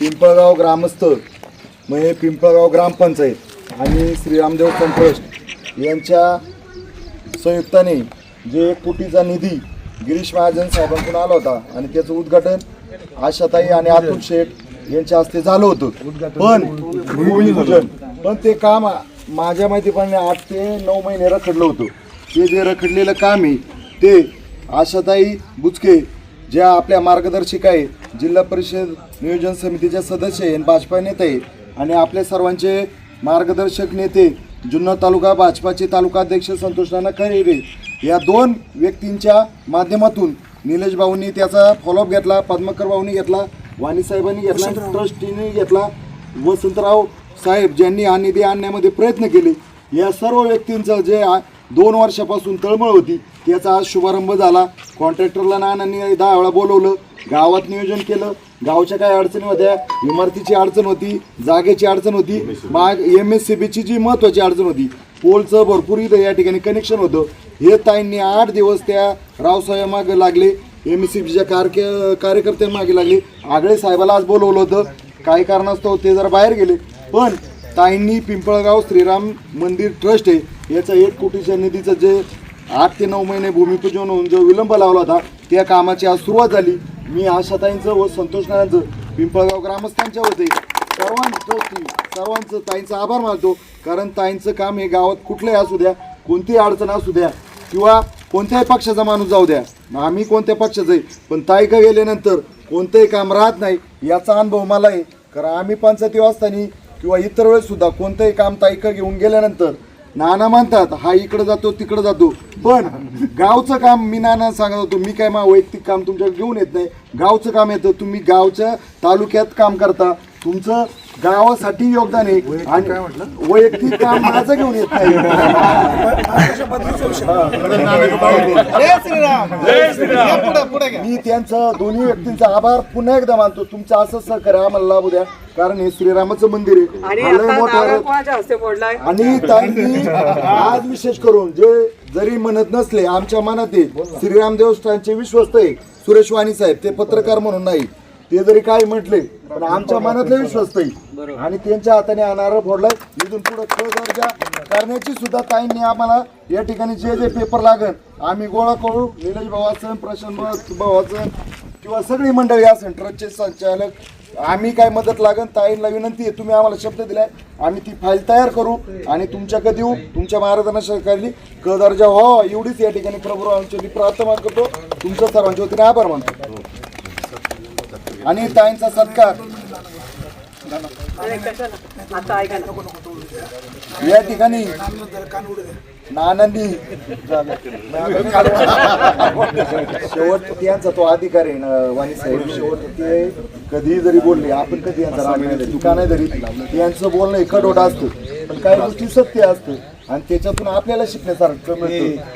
पिंपळगाव ग्रामस्थ हे पिंपळगाव ग्रामपंचायत आणि श्रीरामदेव ट्रस्ट यांच्या संयुक्ताने जे एक कोटीचा निधी गिरीश महाजन साहेबांकडून आला होता आणि त्याचं उद्घाटन आशाताई आणि अतुल शेठ यांच्या हस्ते झालं होतं. पण भूमिपूजन पण ते काम माझ्या माहितीप्रमाणे आठ ते नऊ महिने रखडलं होतं. ते जे रखडलेलं काम आहे ते आशाताई बुचके ज्या आपल्या मार्गदर्शिका आहे जिल्हा परिषद नियोजन समितीच्या सदस्य आहे भाजपा नेते आहे आणि आपल्या सर्वांचे मार्गदर्शक नेते जुन्नर तालुका भाजपाचे तालुका अध्यक्ष संतोष नाना खरेरे या दोन व्यक्तींच्या माध्यमातून निलेश भाऊंनी त्याचा फॉलोअप घेतला पद्मकर भाऊंनी घेतला वाणी साहेबांनी घेतला ट्रस्टीने घेतला वसंतराव साहेब ज्यांनी हा निधी आणण्यामध्ये प्रयत्न केले. या सर्व व्यक्तींचं जे आ- दोन वर्षापासून तळमळ होती. त्याचा आज शुभारंभ झाला. कॉन्ट्रॅक्टरला नानांनी दहा वेळा बोलवलं. गावात नियोजन केलं. गावच्या काय अडचणी होत्या. इमारतीची अडचण होती. जागेची अडचण होती. माग एम एस सी बीची जी महत्त्वाची अडचण होती. पोलचं भरपूर इथं या ठिकाणी कनेक्शन होतं. हे ताईंनी आठ दिवस त्या रावसाहेब मागे लागले. एम एस सी बीच्या कारके कार्यकर्त्यांमागे लागले. आगळे साहेबाला आज बोलवलं होतं. काही कारणास्तव ते जरा बाहेर गेले. पण ताईंनी पिंपळगाव श्रीराम मंदिर ट्रस्ट आहे. याचा एक कोटीच्या निधीचं जे आठ ते नऊ महिने भूमिपूजन होऊन जो विलंब लावला होता त्या कामाची आज सुरुवात झाली. मी आशाताईंचं व संतोष नारायणचं पिंपळगाव ग्रामस्थांच्या होते सर्वांचं सर्वांचं ताईंचा आभार मानतो. कारण ताईंचं काम हे गावात कुठलंही असू द्या कोणतीही अडचण असू द्या किंवा कोणत्याही पक्षाचा माणूस जाऊ द्या. आम्ही कोणत्या पक्षाचं आहे पण ताई का गेल्यानंतर कोणतंही काम राहत नाही याचा अनुभव मला आहे. कारण आम्ही पंचायती असताना किंवा इतर वेळेससुद्धा कोणतंही काम ताईक घेऊन गेल्यानंतर नाना म्हणतात हा इकडे जातो तिकडे जातो. पण गावचं काम मी नाना सांगत होतो मी काय मा वैयक्तिक काम तुमच्याकडे घेऊन येत नाही. गावचं काम येतं तुम्ही गावच्या तालुक्यात काम करता. तुमचं गावासाठी योगदान आहे. आणि वैयक्तिक काम माझं घेऊन येत नाही. मी त्यांचं दोन्ही व्यक्तींचा आभार पुन्हा एकदा मानतो. तुमचं असं सहकार्य आम्हाला लाभू द्या. कारण हे श्रीरामाचं मंदिर आहे. लय मोठं आणि त्यांनी आज विशेष करून जे जरी म्हणत नसले आमच्या मनात आहे. श्रीराम देवस्थानचे विश्वस्त आहे. सुरेश वाणी साहेब ते पत्रकार म्हणून नाही. ते जरी काय म्हटले पण आमच्या मनातले विश्वस्त आहे आणि त्यांच्या हाताने हा नारळ फोडलाय. इथून पुढे क दर्जा करण्याची सुद्धा ताईंनी आम्हाला या ठिकाणी जे जे पेपर लागन आम्ही गोळा करू. निलेश भाऊ असन प्रशांत भाऊ असन किंवा सगळी मंडळी असेल ट्रस्टचे संचालक आम्ही काय मदत लागन ताईंना विनंती आहे तुम्ही आम्हाला शब्द दिलाय. आम्ही ती फाईल तयार करू आणि तुमच्याकडे देऊ तुमच्या मार्गदर्शनाखाली क दर्जा व्हावा एवढीच या ठिकाणी प्रभू आमच्या प्रार्थना करतो. तुमच्या सर्वांच्या वतीने आभार मानतो. आणि ताईंचा सत्कार. या ठिकाणी नानांनी शेवट त्यांचा तो अधिकार आहे ना वाणी साहेब. शेवट ते कधी जरी बोलले आपण कधी यांचा राग चुका नाही धरीत त्यांचं बोलणं एकटोट असतं. पण काही गोष्टी सत्य असतं. आणि त्याच्यातून आपल्याला शिकण्यासारखं मिळतं.